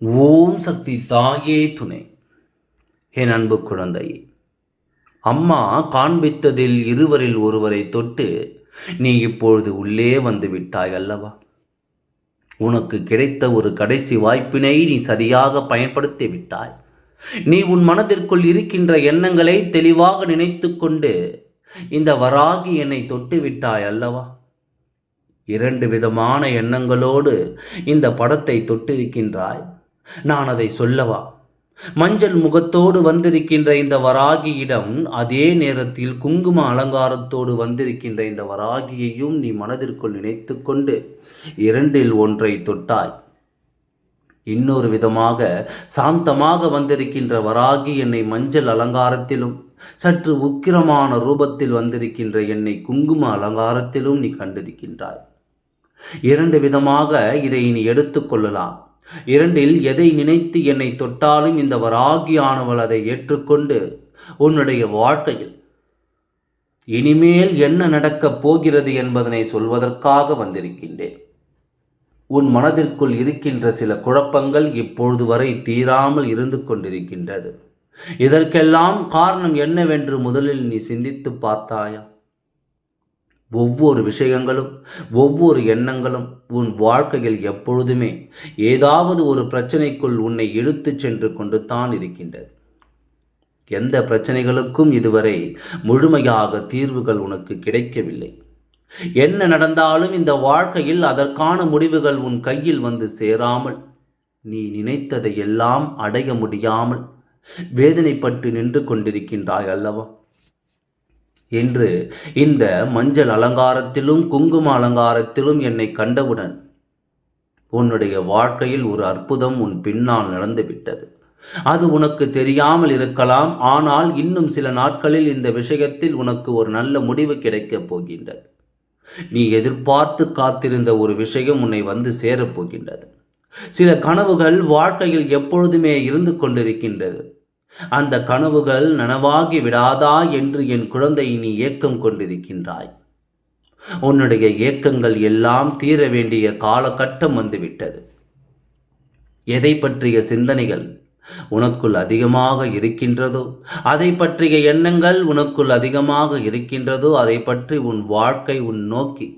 ஓம் சக்தி தாயே துணை. என் அன்பு குழந்தையே அம்மா காண்பித்ததில் இருவரில் ஒருவரை தொட்டு நீ இப்பொழுது உள்ளே வந்து விட்டாய் அல்லவா? உனக்கு கிடைத்த ஒரு கடைசி வாய்ப்பினை நீ சரியாக பயன்படுத்தி விட்டாய். நீ உன் மனதிற்குள் இருக்கின்ற எண்ணங்களை தெளிவாக நினைத்து கொண்டு இந்த வராகி என்னை தொட்டு விட்டாய் அல்லவா? இரண்டு விதமான எண்ணங்களோடு இந்த படத்தை தொட்டிருக்கின்றாய். நான் அதை சொல்லவா? மஞ்சள் முகத்தோடு வந்திருக்கின்ற இந்த வராகியிடம் அதே நேரத்தில் குங்கும அலங்காரத்தோடு வந்திருக்கின்ற இந்த வராகியையும் நீ மனதிற்குள் நினைத்து கொண்டு இரண்டில் ஒன்றை தொட்டாய். இன்னொரு விதமாக சாந்தமாக வந்திருக்கின்ற வராகி என்னை மஞ்சள் அலங்காரத்திலும் சற்று உக்கிரமான ரூபத்தில் வந்திருக்கின்ற என்னை குங்கும அலங்காரத்திலும் நீ கண்டிருக்கின்றாய். இரண்டு விதமாக இதை நீ எடுத்துக்கொள்ளலாம் இரண்டில் எதை நினைத்து என்னை தொட்டாலும் இந்த வராகியானவள் அதை ஏற்றுக்கொண்டு உன்னுடைய வாழ்க்கையில் இனிமேல் என்ன நடக்கப் போகிறது என்பதனை சொல்வதற்காக வந்திருக்கின்றேன். உன் மனதிற்குள் இருக்கின்ற சில குழப்பங்கள் இப்பொழுது வரை தீராமல் இருந்து கொண்டிருக்கின்றது. இதற்கெல்லாம் காரணம் என்னவென்று முதலில் நீ சிந்தித்து பார்த்தாயா? ஒவ்வொரு விஷயங்களும் ஒவ்வொரு எண்ணங்களும் உன் வாழ்க்கையில் எப்பொழுதுமே ஏதாவது ஒரு பிரச்சனைக்குள் உன்னை இழுத்துச் சென்று கொண்டு தான் இருக்கின்றது. எந்த பிரச்சனைகளுக்கும் இதுவரை முழுமையாக தீர்வுகள் உனக்கு கிடைக்கவில்லை. என்ன நடந்தாலும் இந்த வாழ்க்கையில் அதற்கான முடிவுகள் உன் கையில் வந்து சேராமல் நீ நினைத்ததை எல்லாம் அடைய முடியாமல் வேதனைப்பட்டு நின்று கொண்டிருக்கின்றாய் அல்லவா? என்று இந்த மஞ்சள் அலங்காரத்திலும் குங்கும அலங்காரத்திலும் என்னை கண்டவுடன் உன்னுடைய வாழ்க்கையில் ஒரு அற்புதம் உன் பின்னால் நடந்துவிட்டது அது உனக்கு தெரியாமல் இருக்கலாம் ஆனால் இன்னும் சில நாட்களில் இந்த விஷயத்தில் உனக்கு ஒரு நல்ல முடிவு கிடைக்கப் போகின்றது. நீ எதிர்பார்த்து காத்திருந்த ஒரு விஷயம் உன்னை வந்து சேரப்போகின்றது சில கனவுகள் வாழ்க்கையில் எப்பொழுதுமே இருந்து கொண்டிருக்கின்றது. அந்த கனவுகள் நனவாகி விடாதா என்று என் குழந்தை நீ ஏக்கம் கொண்டிருக்கின்றாய். உன்னுடைய ஏக்கங்கள் எல்லாம் தீர வேண்டிய காலகட்டம் வந்துவிட்டது. எதை பற்றிய சிந்தனைகள் உனக்குள் அதிகமாக இருக்கின்றதோ அதை பற்றிய எண்ணங்கள் உனக்குள் அதிகமாக இருக்கின்றதோ அதை பற்றி உன் வாழ்க்கை உன் நோக்கி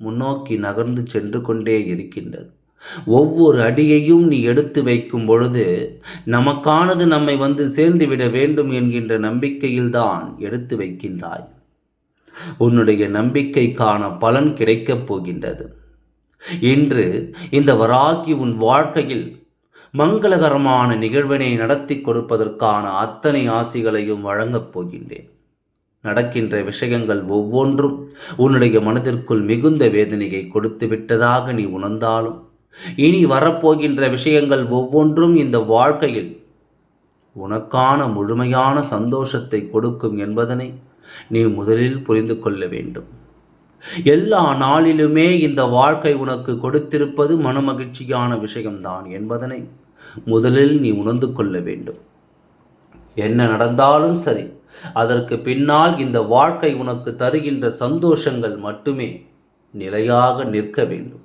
முன்னோக்கி நகர்ந்து சென்று கொண்டே இருக்கின்றது. ஒவ்வொரு அடியையும் நீ எடுத்து வைக்கும் பொழுது நமக்கானது நம்மை வந்து சேர்ந்துவிட வேண்டும் என்கின்ற நம்பிக்கையில்தான் எடுத்து வைக்கின்றாய். உன்னுடைய நம்பிக்கைக்கான பலன் கிடைக்கப் போகின்றது. இன்று இந்த வராகி உன் வாழ்க்கையில் மங்களகரமான நிகழ்வினை நடத்தி கொடுப்பதற்கான அத்தனை ஆசிகளையும் வழங்கப் போகின்றேன். நடக்கின்ற விஷயங்கள் ஒவ்வொன்றும் உன்னுடைய மனதிற்குள் மிகுந்த வேதனையை கொடுத்து விட்டதாக நீ உணர்ந்தாலும் இனி வரப்போகின்ற விஷயங்கள் ஒவ்வொன்றும் இந்த வாழ்க்கையில் உனக்கான முழுமையான சந்தோஷத்தை கொடுக்கும் என்பதனை நீ முதலில் புரிந்து கொள்ள வேண்டும். எல்லா நாளிலுமே இந்த வாழ்க்கை உனக்கு கொடுத்திருப்பது மனமகிழ்ச்சியான விஷயம்தான் என்பதனை முதலில் நீ உணர்ந்து கொள்ள வேண்டும். என்ன நடந்தாலும் சரி அதற்கு பின்னால் இந்த வாழ்க்கை உனக்கு தருகின்ற சந்தோஷங்கள் மட்டுமே நிலையாக நிற்க வேண்டும்.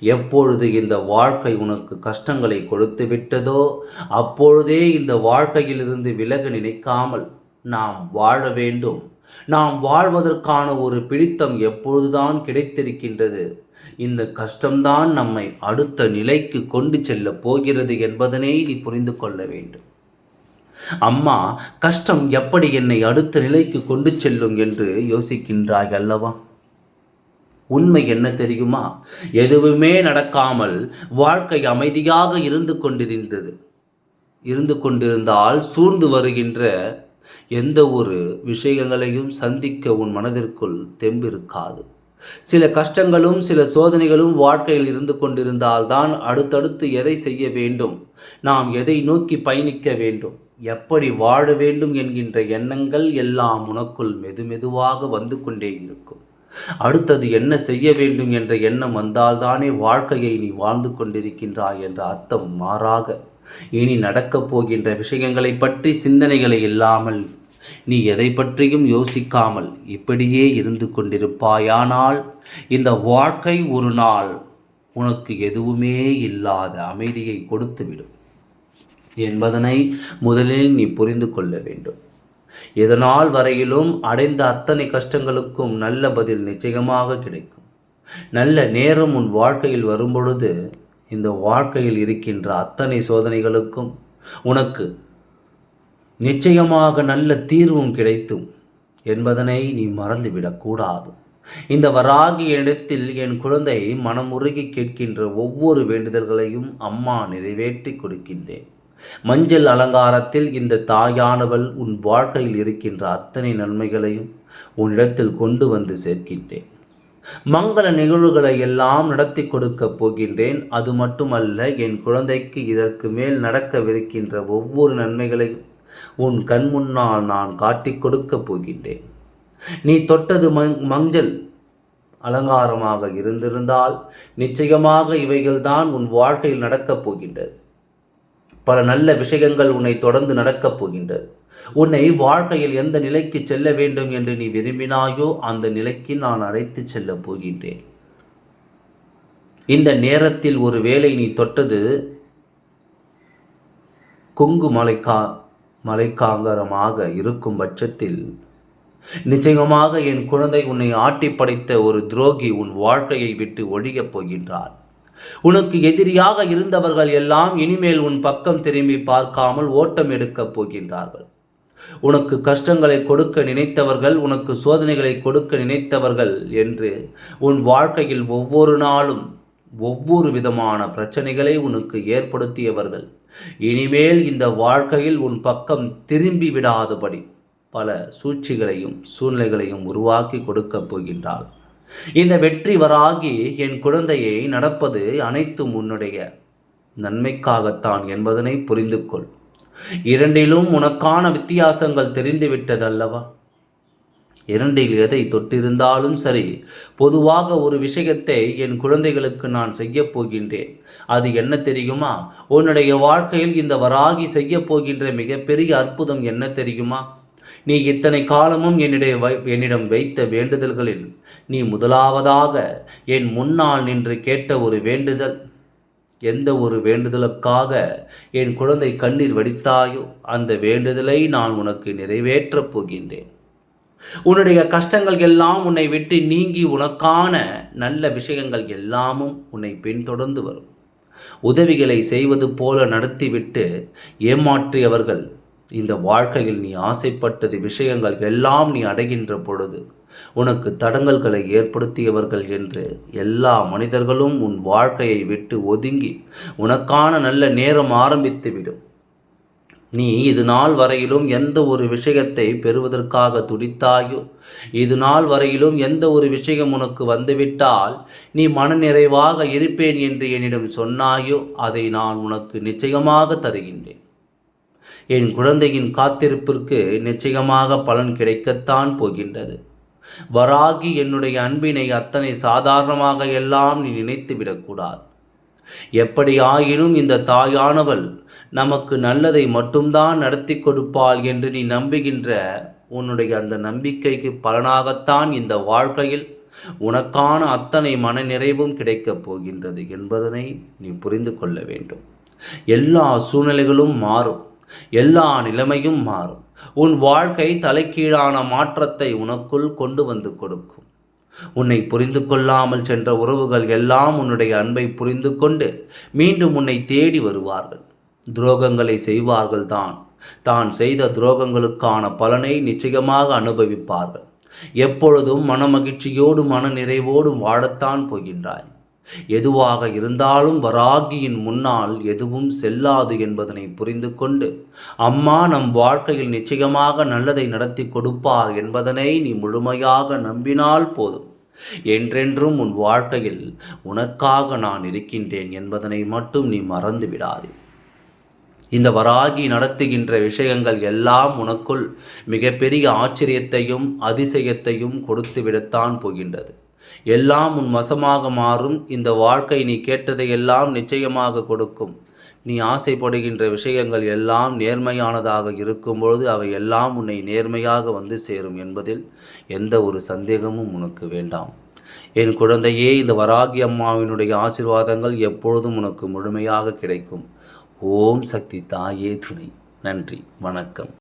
எப்பொழுது இந்த வாழ்க்கை உனக்கு கஷ்டங்களை கொடுத்து விட்டதோ அப்பொழுதே இந்த வாழ்க்கையிலிருந்து விலக நினைக்காமல் நாம் வாழ வேண்டும். நாம் வாழ்வதற்கான ஒரு பிடித்தம் எப்பொழுதுதான் கிடைத்திருக்கின்றது. இந்த கஷ்டம்தான் நம்மை அடுத்த நிலைக்கு கொண்டு செல்ல போகிறது என்பதனை நீ புரிந்து கொள்ள வேண்டும். அம்மா கஷ்டம் எப்படி என்னை அடுத்த நிலைக்கு கொண்டு செல்லும் என்று யோசிக்கின்றாய் அல்லவா? உண்மை என்ன தெரியுமா? எதுவுமே நடக்காமல் வாழ்க்கை அமைதியாக இருந்து கொண்டிருந்தது. இருந்து கொண்டிருந்தால் சூழ்ந்து வருகின்ற எந்த ஒரு விஷயங்களையும் சந்திக்க உன் மனதிற்குள் தெம்பு இருக்காது சில கஷ்டங்களும் சில சோதனைகளும் வாழ்க்கையில் இருந்து கொண்டிருந்தால்தான் அடுத்தடுத்து எதை செய்ய வேண்டும்? நாம் எதை நோக்கி பயணிக்க வேண்டும்? எப்படி வாழ வேண்டும் என்கின்ற எண்ணங்கள் எல்லாம் உனக்குள் மெதுமெதுவாக வந்து கொண்டே இருக்கும். அடுத்தது என்ன செய்ய வேண்டும் என்ற எண்ணம் வந்தால்தானே வாழ்க்கையை நீ வாழ்ந்து கொண்டிருக்கின்றாய் என்ற அர்த்தம் மாறாக. இனி நடக்கப் போகின்ற விஷயங்களை பற்றி சிந்தனைகளை இல்லாமல் நீ எதை பற்றியும் யோசிக்காமல் இப்படியே இருந்து கொண்டிருப்பாயானால் இந்த வாழ்க்கை ஒரு நாள் உனக்கு எதுவுமே இல்லாத அமைதியை கொடுத்துவிடும். என்பதனை முதலில் நீ புரிந்து கொள்ள வேண்டும். இதனால் வரையிலும் அடைந்த அத்தனை கஷ்டங்களுக்கும் நல்ல பதில் நிச்சயமாக கிடைக்கும். நல்ல நேரம் உன் வாழ்க்கையில் வரும்பொழுது இந்த வாழ்க்கையில் இருக்கின்ற அத்தனை சோதனைகளுக்கும் உனக்கு நிச்சயமாக நல்ல தீர்வும் கிடைத்தும் என்பதனை நீ மறந்துவிடக்கூடாது. இந்த வராகி இடத்தில் என் குழந்தை மனமுருகி கேட்கின்ற ஒவ்வொரு வேண்டுதல்களையும் அம்மா நிறைவேற்றி கொடுக்கின்றேன். மஞ்சள் அலங்காரத்தில் இந்த தாயானவள் உன் வாழ்க்கையில் இருக்கின்ற அத்தனை நன்மைகளையும் உன்னிடத்தில் கொண்டு வந்து சேர்க்கின்றேன். மங்கள நிகழ்வுகளை எல்லாம் நடத்தி கொடுக்கப் போகின்றேன். அது மட்டுமல்ல என் குழந்தைக்கு இதற்கு மேல் நடக்கவிருக்கின்ற ஒவ்வொரு நன்மைகளையும் உன் கண் முன்னால் நான் காட்டிக் கொடுக்கப் போகின்றேன். நீ தொட்டது மஞ்சள் அலங்காரமாக இருந்திருந்தால் நிச்சயமாக இவைகள்தான் உன் வாழ்க்கையில் நடக்கப் போகின்றது. பல நல்ல விஷயங்கள் உன்னை தொடர்ந்து நடக்கப் போகின்றது. உன்னை வாழ்க்கையில் எந்த நிலைக்கு செல்ல வேண்டும் என்று நீ விரும்பினாயோ அந்த நிலைக்கு நான் அழைத்து செல்லப் போகின்றேன். இந்த நேரத்தில் ஒரு வேலை நீ தொட்டது கொங்கு மலைக்கா மலைக்காங்கரமாக இருக்கும் பட்சத்தில் நிச்சயமாக என் குழந்தை உன்னை ஆட்டி படைத்த ஒரு துரோகி உன் வாழ்க்கையை விட்டு ஒழியப் போகின்றார் உனக்கு எதிரியாக இருந்தவர்கள் எல்லாம் இனிமேல் உன் பக்கம் திரும்பி பார்க்காமல் ஓட்டம் எடுக்கப் போகின்றார்கள். உனக்கு கஷ்டங்களை கொடுக்க நினைத்தவர்கள் உனக்கு சோதனைகளை கொடுக்க நினைத்தவர்கள் என்று உன் வாழ்க்கையில் ஒவ்வொரு நாளும் ஒவ்வொரு விதமான பிரச்சனைகளை உனக்கு ஏற்படுத்தியவர்கள். இனிமேல் இந்த வாழ்க்கையில் உன் பக்கம் திரும்பி விடாதபடி பல சூழ்ச்சிகளையும் சூழ்நிலைகளையும் உருவாக்கி கொடுக்கப் போகின்றாள் இந்த வெற்றி வராகி என் குழந்தையை நடப்பது அனைத்தும் உன்னுடைய நன்மைக்காகத்தான் என்பதனை புரிந்து கொள் இரண்டிலும் உனக்கான வித்தியாசங்கள் தெரிந்துவிட்டதல்லவா? இரண்டில் எதை தொட்டிருந்தாலும் சரி பொதுவாக ஒரு விஷயத்தை என் குழந்தைகளுக்கு நான் செய்ய போகின்றேன். அது என்ன தெரியுமா? உன்னுடைய வாழ்க்கையில் இந்த வராகி செய்ய போகின்ற மிகப்பெரிய அற்புதம் என்ன தெரியுமா? நீ இத்தனை காலமும் என்னிடைய என்னிடம் வைத்த வேண்டுதல்களில் நீ முதலாவதாக என் முன்னால் நின்று கேட்ட ஒரு வேண்டுதல். எந்த ஒரு வேண்டுதலுக்காக என் குழந்தை கண்ணீர் வடித்தாயோ அந்த வேண்டுதலை நான் உனக்கு நிறைவேற்றப் போகின்றேன். உன்னுடைய கஷ்டங்கள் எல்லாம் உன்னை விட்டு நீங்கி உனக்கான நல்ல விஷயங்கள் எல்லாமும் உன்னை பின்தொடர்ந்து வரும். உதவிகளை செய்வது போல நடத்திவிட்டு ஏமாற்றியவர்கள் இந்த வாழ்க்கையில் நீ ஆசைப்பட்டது விஷயங்கள் எல்லாம் நீ அடைகின்ற பொழுது உனக்கு தடங்கல்களை ஏற்படுத்தியவர்கள் என்று எல்லா மனிதர்களும் உன் வாழ்க்கையை விட்டு ஒதுங்கி உனக்கான நல்ல நேரம் ஆரம்பித்துவிடும். நீ இது நாள் வரையிலும் எந்த ஒரு விஷயத்தை பெறுவதற்காக துடித்தாயோ இது நாள் வரையிலும் எந்த ஒரு விஷயம் உனக்கு வந்துவிட்டால் நீ மனநிறைவாக இருப்பேன் என்று என்னிடம் சொன்னாயோ அதை நான் உனக்கு நிச்சயமாக தருகின்றேன். என் குழந்தையின் காத்திருப்பிற்கு நிச்சயமாக பலன் கிடைக்கத்தான் போகின்றது. வராகி என்னுடைய அன்பினை அத்தனை சாதாரணமாக எல்லாம் நீ நினைத்து விடக்கூடாது. எப்படியாயினும் இந்த தாயானவள் நமக்கு நல்லதை மட்டும்தான் நடத்தி கொடுப்பாள் என்று நீ நம்புகின்ற உன்னுடைய அந்த நம்பிக்கைக்கு பலனாகத்தான் இந்த வாழ்க்கையில் உனக்கான அத்தனை மன நிறைவும் கிடைக்கப் போகின்றது என்பதனை நீ புரிந்து கொள்ள வேண்டும். எல்லா சூழ்நிலைகளும் மாறும். எல்லா நிலைமையும் மாறும். உன் வாழ்க்கை தலைக்கீழான மாற்றத்தை உனக்குள் கொண்டு வந்து கொடுக்கும். உன்னை புரிந்து கொள்ளாமல் சென்ற உறவுகள் எல்லாம் உன்னுடைய அன்பை புரிந்து கொண்டு மீண்டும் உன்னை தேடி வருவார்கள். துரோகங்களை செய்வார்கள் தான். தான் செய்த துரோகங்களுக்கான பலனை நிச்சயமாக அனுபவிப்பார்கள். எப்பொழுதும் மனமகிழ்ச்சியோடு மன நிறைவோடும் வாழத்தான் போகின்றாய். எதுவாக இருந்தாலும் வராகியின் முன்னால் எதுவும் செல்லாது என்பதனை புரிந்து கொண்டு அம்மா நம் வாழ்க்கையில் நிச்சயமாக நல்லதை நடத்தி கொடுப்பார் என்பதனை நீ முழுமையாக நம்பினால் போதும். என்றென்றும் உன் வாழ்க்கையில் உனக்காக நான் இருக்கின்றேன் என்பதனை மட்டும் நீ மறந்து விடாதே. இந்த வராகி நடத்துகின்ற விஷயங்கள் எல்லாம் உனக்குள் மிகப்பெரிய ஆச்சரியத்தையும் அதிசயத்தையும் கொடுத்து விடத்தான் போகின்றது. எல்லாம் உன் வசமாக மாறும். இந்த வாழ்க்கை நீ கேட்டதை எல்லாம் நிச்சயமாக கொடுக்கும். நீ ஆசைப்படுகின்ற விஷயங்கள் எல்லாம் நேர்மையானதாக இருக்கும்பொழுது அவை எல்லாம் உன்னை நேர்மையாக வந்து சேரும் என்பதில் எந்த ஒரு சந்தேகமும் உனக்கு வேண்டாம். என் குழந்தையே இந்த வராகி அம்மாவினுடைய ஆசிர்வாதங்கள் எப்பொழுதும் உனக்கு முழுமையாக கிடைக்கும். ஓம் சக்தி தாயே துணை. நன்றி. வணக்கம்.